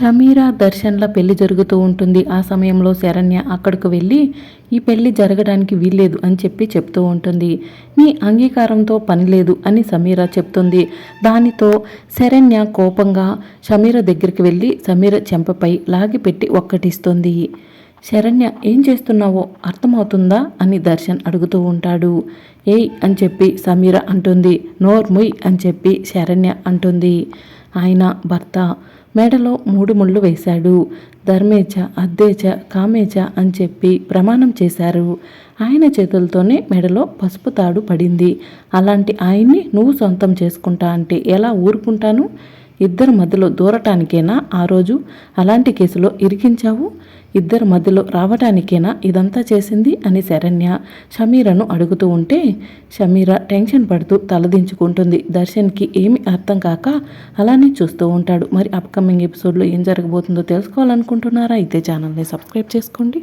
షమీరా దర్శన్ల పెళ్ళి జరుగుతూ ఉంటుంది. ఆ సమయంలో శరణ్య అక్కడికి వెళ్ళి ఈ పెళ్ళి జరగడానికి వీల్లేదు అని చెప్పి చెప్తూ ఉంటుంది. నీ అంగీకారంతో పని లేదు అని సమీర చెప్తుంది. దానితో శరణ్య కోపంగా సమీర దగ్గరికి వెళ్ళి సమీర చెంపపై లాగిపెట్టి ఒక్కటిస్తుంది. శరణ్య ఏం చేస్తున్నావో అర్థమవుతుందా? అని దర్శన్ అడుగుతూ ఉంటాడు. ఏయ్ అని చెప్పి సమీర అంటుంది. నోర్ముయ్ అని చెప్పి శరణ్య అంటుంది. ఆయన భర్త. మెడలో మూడు ముళ్ళు వేశాడు. ధర్మేచ అద్దేచ కామేచ అని చెప్పి ప్రమాణం చేశారు. ఆయన చేతులతోనే మెడలో పసుపు తాడు పడింది. అలాంటి ఆయన్ని నువ్వు సొంతం చేసుకుంటా అంటే ఎలా ఊరుకుంటాను? ఇద్దరి మధ్యలో దూరటానికేనా ఆ రోజు? అలాంటి కేసులో ఇరికించావు? ఇద్దరి మధ్యలో రావటానికేనా ఇదంతా చేసింది? అని శరణ్య షమీరను అడుగుతూ ఉంటే షమీర టెన్షన్ పడుతూ తలదించుకుంటుంది. దర్శన్కి ఏమి అర్థం కాక అలానే చూస్తూ ఉంటాడు. మరి అప్కమింగ్ ఎపిసోడ్లో ఏం జరగబోతుందో తెలుసుకోవాలనుకుంటున్నారా? అయితే ఛానల్ని సబ్స్క్రైబ్ చేసుకోండి.